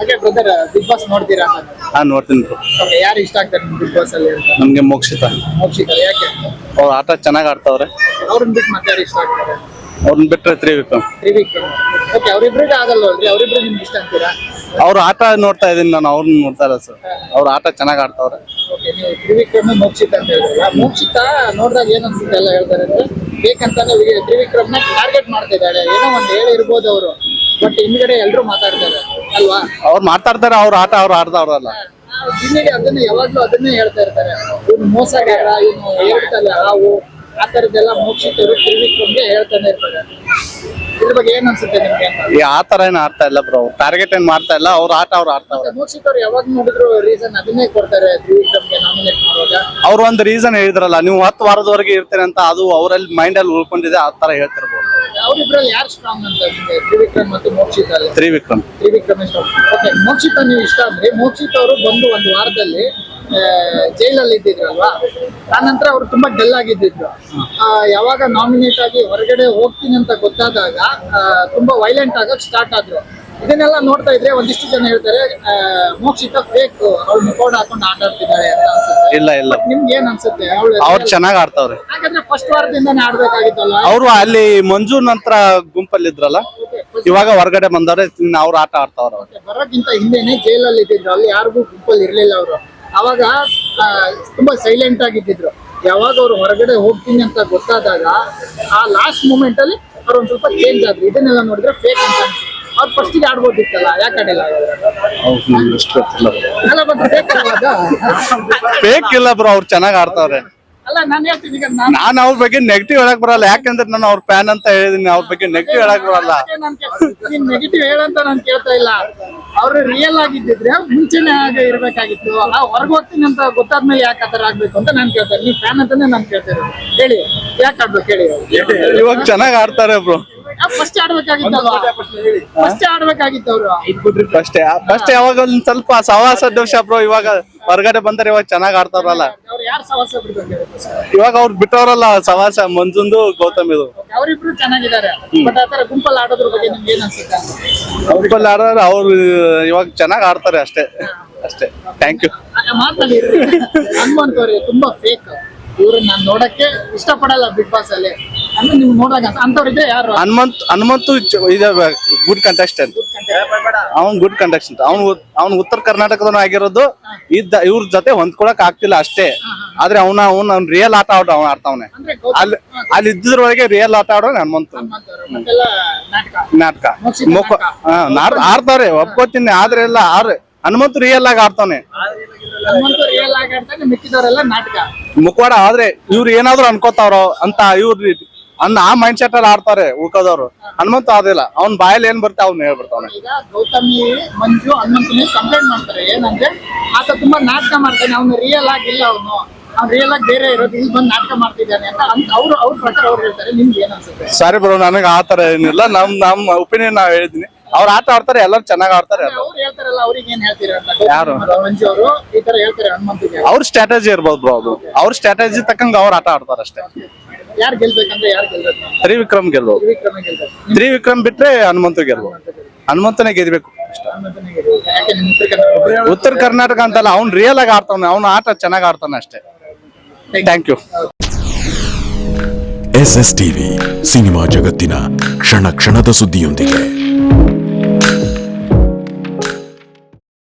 ಹಾಗೆ brother big boss ನೋಡ್ತೀರಾ ಹಾ ನೋಡ್ತೀನಿ ಬ್ರೋ ಯಾರು ಇಷ್ಟ ಆಗ್ತಾರೆ ಬಿಗ್ ಬಾಸ್ ಅಲ್ಲಿ ಅಂತ? ನಮ್ಗೆ ಮೋಕ್ಷಿತ. ಮೋಕ್ಷಿತ ಯಾಕೆ? ಅವ್ರ ಆಟ ಚೆನ್ನಾಗಿ ಆಡ್ತಾವ್ರೆ. ಅವ್ರನ್ನ ಬಿಟ್ಟು ಮತ್ತೆ ಯಾರು ಇಷ್ಟ ಆಗ್ತಾರೆ? ಅವ್ರನ್ನ ಬಿಟ್ರೆ ತ್ರಿವಿಕ್ರಮ್. ತ್ರಿವಿಕ್ರಮ್. ಓಕೆ ಅವರಿಬ್ರಿಗೆ ಆಗಲ್ವಲ್ರಿ ಅವರಿಬ್ರು ನಿಮ್ಗೆ ಇಷ್ಟ ಅಂತೀರಾ? ಅವ್ರ ಆಟ ನೋಡ್ತಾ ಇದೀನಿ ನಾನು ಅವ್ರನ್ನ ನೋಡ್ತಾ ಇಲ್ಲ ಸರ್ ಅವ್ರ ಆಟ ಚೆನ್ನಾಗಿ ಆಡ್ತಾವ್ರೆ. ಓಕೆ ನೀವು ತ್ರಿವಿಕ್ರಮ್ ಮೋಕ್ಷಿತ ಅಂತ ಹೇಳಿದ್ರಲ್ಲ ಮೋಕ್ಷಿತ ನೋಡಿದಾಗ ಏನ್ ಅನ್ಸುತ್ತೆ ಎಲ್ಲ ಹೇಳ್ತಾರೆ ಅಂದ್ರೆ ಬೇಕಂತಾನೆ ತ್ರಿವಿಕ್ರಮ್ನ ಟಾರ್ಗೆಟ್ ಮಾಡ್ತಿದ್ದಾರೆ ಏನೋ ಒಂದು ಹೇಳಿ ಇರ್ಬೋದು ಅವರು ಬಟ್ ಹಿಂದ್ಗಡೆ ಎಲ್ಲರೂ ಮಾತಾಡ್ತಾರೆ. ಅಲ್ವಾ? ಅವ್ರು ಮಾತಾಡ್ತಾರೆ ಅವ್ರ ಆಟ ಅವ್ರು ಆಡ್ದವ್ರಲ್ಲ ಹಿನ್ನಡೆ ಅದನ್ನ ಯಾವಾಗ್ಲೂ ಅದನ್ನೇ ಹೇಳ್ತಾ ಇರ್ತಾರೆ. ಇವ್ನು ಮೋಸಗಾರ ಇವನು ಹೇಳ್ತಲ್ಲ ಹಾವು ಆ ತರದ್ದೆಲ್ಲ ಮೋಕ್ಷಿತರು ತ್ರಿವಿಕ್ರಮ್ಗೆ ಹೇಳ್ತಾನೆ ಇರ್ತಾರೆ. ಇದ್ರ ಬಗ್ಗೆ ಏನ್ ಅನ್ಸುತ್ತೆ ನಿಮ್ಗೆ ಅಂತ? ಈ ಆ ತರ ಏನ್ ಆಡ್ತಾ ಇಲ್ಲ ಬ್ರೋ ಟಾರ್ಗೆಟ್ ಏನ್ ಮಾಡ್ತಾ ಇಲ್ಲ ಅವ್ರ ಆಟ ಅವ್ರು ಆಡ್ತಾವ್ರೆ ಮೋಕ್ಷಿತ್ ಅವ್ರು ಯಾವಾಗ ನೋಡಿದ್ರು ರೀಸನ್ ಅದನ್ನೇ ಕೊಡ್ತಾರೆ ತ್ರಿವಿಕ್ರಮ್ಗೆ ನಾಮಿನೇಟ್ ಮಾಡುವಾಗ? ಅವ್ರು ಒಂದ್ ರೀಸನ್ ಹೇಳಿದ್ರಲ್ಲ ನೀವು ಹತ್ತು ವಾರದವರೆಗೆ ಇರ್ತೀರಿ ಅಂತ ಅದು ಅವರಲ್ಲಿ ಮೈಂಡ್ ಅಲ್ಲಿ ಉಳ್ಕೊಂಡಿದೆ ಆ ತರ ಹೇಳ್ತಿರ್ಬೋದು. ಅವ್ರಿಬ್ರಲ್ಲಿ ಯಾರು ಸ್ಟ್ರಾಂಗ್ ಅಂತ ನಿಮ್ಗೆ ತ್ರಿವಿಕ್ರಮ್ ಮತ್ತು ಮೋಕ್ಷಿತ್ ಅಲ್ಲಿ? ತ್ರಿವಿಕ್ರಮ್. ತ್ರಿವಿಕ್ರಮ್ ಓಕೆ ಮೋಕ್ಷಿತ ನೀವು ಇಷ್ಟ ಅಂದ್ರೆ ಮೋಕ್ಷಿತ ಅವರು ಬಂದು ಒಂದು ವಾರದಲ್ಲಿ ಜೈಲಲ್ಲಿ ಇದ್ದಿದ್ರಲ್ವಾ? ನಂತರ ಅವರು ತುಂಬಾ ಡಲ್ ಆಗಿದ್ದಿದ್ರು. ಆ, ಯಾವಾಗ ನಾಮಿನೇಟ್ ಆಗಿ ಹೊರಗಡೆ ಹೋಗ್ತೀನಿ ಅಂತ ಗೊತ್ತಾದಾಗ ಆ, ತುಂಬಾ ವೈಲೆಂಟ್ ಆಗೋಕ್ ಸ್ಟಾರ್ಟ್ ಆದ್ರು. ಇದನ್ನೆಲ್ಲ ನೋಡ್ತಾ ಇದ್ರೆ ಒಂದಿಷ್ಟು ಜನ ಹೇಳ್ತಾರೆ ಆ, ಮೋಕ್ಷಿತ ಫೇಕ್ ಅವ್ಳು ಮುಖೋಡ್ ಹಾಕೊಂಡು ಆಟ ಆಡ್ತಿದ್ದಾಳೆ ಅಂತ ಅನ್ಸುತ್ತೆ. ಇಲ್ಲ ಇಲ್ಲ. ನಿಮ್ಗೆ ಏನ್ ಅನ್ಸುತ್ತೆ? ಅವಳು ಅವ್ರು ಚೆನ್ನಾಗಿ ಆಡ್ತಾವ್ರೆ. ಹಾಗಾದ್ರೆ ಫಸ್ಟ್ ವಾರದಿಂದಾನೇ ಆಡ್ಬೇಕಾಗಿತ್ತಲ್ಲ ಅವರು ಅಲ್ಲಿ ಮಂಜು ನಂತರ ಗುಂಪಲ್ಲಿ ಇದ್ರಲ್ಲ ಇವಾಗ ಹೊರಗಡೆ ಬಂದವ್ರೆ ಅವ್ರು ಆಟ ಆಡ್ತಾವ್ರೆ ಬರೋಕ್ಕಿಂತ ಹಿಂದೆನೆ ಜೈಲಲ್ಲಿ ಇದ್ದಿದ್ರು. ಅಲ್ಲಿ ಯಾರಿಗೂ ಗುಂಪಲ್ಲಿ ಇರ್ಲಿಲ್ಲ ಅವರು. ಅವಾಗ ತುಂಬಾ ಸೈಲೆಂಟ್ ಆಗಿದ್ದಿದ್ರು. ಯಾವಾಗ ಅವ್ರು ಹೊರಗಡೆ ಹೋಗ್ತೀನಿ ಅಂತ ಗೊತ್ತಾದಾಗ ಆ ಲಾಸ್ಟ್ ಮೂಮೆಂಟ್ ಅಲ್ಲಿ ಅವ್ರು ಒಂದ್ ಸ್ವಲ್ಪ ಚೇಂಜ್ ಆದ್ರು. ಇದನ್ನೆಲ್ಲ ನೋಡಿದ್ರೆ ಫೇಕ್ ಅಂತ ಅವ್ರು ಫಸ್ಟ್ಗೆ ಆಡ್ಬೋದಿತ್ತಲ್ಲ ಯಾಕೆ ಆಡಿಲ್ಲ ಅಲ್ಲ ಬೇಕಲ್ವಾಗ ಫೇಕ್ ಇಲ್ಲ ಬ್ರೋ ಅವ್ರು ಚೆನ್ನಾಗಿ ಆಡ್ತಾವ್ರೆ ನಾನು ಹೇಳ್ತೀನಿ ಈಗ ನಾನು ನಾನ್ ಅವ್ರ ಬಗ್ಗೆ ನೆಗೆಟಿವ್ ಹೇಳಕ್ ಬರಲ್ಲ. ಯಾಕಂದ್ರೆ ನಾನು ಅವ್ರ ಫ್ಯಾನ್ ಅಂತ ಹೇಳಿದೀನಿ. ಅವ್ರ ಬಗ್ಗೆ ನೆಗೆಟಿವ್ ಹೇಳಕ್ ಬರಲ್ಲ. ನೀನ್ ನೆಗೆಟಿವ್ ಹೇಳಂತ ನಾನು ಕೇಳ್ತಾ ಇಲ್ಲ. ಅವ್ರು ರಿಯಲ್ ಆಗಿದ್ದಿದ್ರೆ ಮುಂಚೆನೆ ಹಾಗೆ ಇರ್ಬೇಕಾಗಿತ್ತು. ಆ ಹೊರಗೆ ಹೋಗ್ತೀನಿ ಅಂತ ಗೊತ್ತಾದ್ಮೇಲೆ ಯಾಕೆ ಆತರ ಆಗ್ಬೇಕು ಅಂತ ನಾನು ಕೇಳ್ತಾರೆ ನೀವ್ ಫ್ಯಾನ್ ಅಂತಾನೆ ನಾನು ಕೇಳ್ತೇನೆ ಹೇಳಿ ಯಾಕೆ ಆಡ್ಬೇಕು ಹೇಳಿ? ಇವಾಗ ಚೆನ್ನಾಗ್ ಆಡ್ತಾರೆ ಬ್ರೋ. ಫಸ್ಟ್ ಆಡ್ಬೇಕಾಗಿತ್ತು ಫಸ್ಟ್ ಆಡ್ಬೇಕಾಗಿತ್ತು ಅವರು. ಫಸ್ಟ್ ಫಸ್ಟ್ ಯಾವಾಗ ಒಂದ್ ಸ್ವಲ್ಪ ಸವಾಸ ದೋಷ ಬ್ರೋ ಇವಾಗ. ಹೊರಗಡೆ ಬಂದರೆ ಇವಾಗ ಚೆನ್ನಾಗ್ ಆಡ್ತಾರಲ್ಲ. ಇವಾಗ ಅವ್ರು ಬಿಟ್ಟವ್ರಲ್ಲ ಸವಾಸ ಮಂಜುಂದು ಗೌತಮ್ ಇದು. ಅವರಿಬ್ರು ಚೆನ್ನಾಗಿದ್ದಾರೆ. ಗುಂಪಲ್ಲಿ ಆಡೋದ್ರ ಬಗ್ಗೆ ನಿಮ್ಗೆ ಏನ್ ಅನ್ಸುತ್ತೆ? ಗುಂಪಲ್ಲಿ ಆಡೋರು ಅವ್ರು ಇವಾಗ ಚೆನ್ನಾಗ್ ಆಡ್ತಾರೆ ಅಷ್ಟೇ. ಅಷ್ಟೇ. ಥ್ಯಾಂಕ್ ಯು ಆ, ಮಾತಾಡಿ ಹನುಮಂತ್ ಅವ್ರಿಗೆ ತುಂಬಾ ಫೇಕ್ ಇವ್ರನ್ನ ನಾನು ನೋಡಕ್ಕೆ ಇಷ್ಟಪಡಲ್ಲ ಬಿಗ್ ಬಾಸ್ ಅಲ್ಲಿ. ಹನುಮಂತ್ ಹನುಮಂತು ಗುಡ್ ಕಂಟೆಸ್ಟೆಂಟ್ ಅವ್ನ್ ಗುಡ್ ಕಂಟೆಸ್ಟೆಂಟ್ ಅವ್ನು ಅವ್ನ್ ಉತ್ತರ ಕರ್ನಾಟಕದವನು ಆಗಿರೋದು ಇದ್ದ ಇವ್ರ ಜೊತೆ ಹೊಂದ್ಕೊಳಕ್ ಆಗ್ತಿಲ್ಲ ಅಷ್ಟೇ. ಆದ್ರೆ ಅವ್ನ ಅವ್ನ ಅವ್ನ್ ರಿಯಲ್ ಆಟ ಆಡೋ ಅವ್ನ ಆಡ್ತಾವನೆ ಅಲ್ಲಿ ಅಲ್ಲಿ ಇದ್ದಿದ್ರೊಳಗೆ ರಿಯಲ್ ಆಟ ಆಡೋ ಹನುಮಂತ. ನಾಟಕ. ಮುಖ ಆಡ್ತಾರೆ ಒಪ್ಕೋತೀನಿ ಆದ್ರೆ ಎಲ್ಲ ಆರ್ ಹನುಮಂತು ರಿಯಲ್ ಆಗಿ ಆಡ್ತಾನೆ ಮುಖವಾಡ ಆದ್ರೆ ಇವ್ರು ಏನಾದ್ರು ಅನ್ಕೋತಾವ್ರ ಅಂತ ಇವ್ರು ಅನ್ನ ಆ ಮೈಂಡ್ ಸೆಟ್ ಅಲ್ಲಿ ಆಡ್ತಾರೆ ಉಳ್ಕೋದವ್ರು. ಹನುಮಂತ ಆದಿಲ್ಲ. ಅವ್ನ ಬಾಯಲ್ಲಿ ಏನ್ ಬರ್ತಾ ಅವ್ನ ಹೇಳ್ಬಿಡ್ತಾವ ಈಗ ಗೌತಮಿ ಮಂಜು ಹನುಮಂತನಿ ಕಂಪ್ಲೇಂಟ್ ಮಾಡ್ತಾರೆ. ಏನಂದ್ರೆ ಆತ ತುಂಬಾ ನಾಟಕ ಮಾಡ್ತಾನೆ. ಅವನು ರಿಯಲ್ ಆಗಿಲ್ಲ ಅವನು. ಅವ್ನು ರಿಯಲ್ ಆಗಿ ಬೇರೆ ಇರೋದು. ಇಲ್ಲಿ ಬಂದು ನಾಟಕ ಮಾಡ್ತಿದ್ದಾನೆ ಅಂತ ಅವ್ರು ಅವ್ರ ಪ್ರಕಾರ ಅವ್ರು ಹೇಳ್ತಾರೆ. ನಿಮ್ಗೆ ಏನ್ ಅನ್ಸುತ್ತೆ? ಸಾರಿ ಬ್ರೋ ನನಗೆ ಆ ತರ ಏನಿಲ್ಲ. ನಮ್ ನಮ್ ಒಪಿನಿಯನ್ ನಾವ್ ಹೇಳಿದೀನಿ. ಅವ್ರ ಆಟ ಆಡ್ತಾರೆ ಎಲ್ಲರೂ ಚೆನ್ನಾಗ್ ಆಡ್ತಾರೆ ಎಲ್ಲ ಅವ್ರು ಹೇಳ್ತಾರಲ್ಲ ಅವ್ರಿಗೆ ಏನ್ ಹೇಳ್ತೀರಾ ಯಾರು? ಮಂಜು ಅವರು ಈ ತರ ಹೇಳ್ತಾರೆ ಹನುಮಂತಿಗೆ. ಅವ್ರ ಸ್ಟ್ರಾಟಜಿ ಇರ್ಬೋದು ಬ್ರೋ ಅದು. ಅವ್ರ ಸ್ಟ್ರಾಟಜಿ ತಕ್ಕಂಗ ಅವ್ರ ಆಟ ಆಡ್ತಾರೆ ಅಷ್ಟೇ ಯಾರು ಗೆಲ್ಬೇಕಂದ್ರೆ ಯಾರು ಗೆಲ್ಬೇಕು? ತ್ರಿವಿಕ್ರಮ್ ಗೆಲ್ಲು ತ್ರಿವಿಕ್ರಮ ಗೆಲ್ಬೇಕು. ತ್ರಿವಿಕ್ರಮ್ ಬಿಟ್ರೆ ಹನುಮಂತು ಗೆಲ್ಲು ಹನುಮಂತನೇ ಗೆದ್ಬೇಕು. ಹನುಮಂತನೇ ಗೆಲ್ಬೇಕು. ಯಾಕೆ ನಿಮ್ಮ ಉತ್ತರ ಕರ್ನಾಟಕ ಉತ್ತರ ಕರ್ನಾಟಕ ಅಂತಲ್ಲ ಅವ್ನು ರಿಯಲ್ ಆಗಿ ಆಡ್ತಾನೆ ಅವ್ನು ಆಟ ಚೆನ್ನಾಗಿ ಆಡ್ತಾನೆ ಅಷ್ಟೇ. Thank you S S TV cinema ಜಗತ್ತಿನ ಕ್ಷಣ ಕ್ಷಣದ ಸುದ್ದಿಯೊಂದಿಗೆ.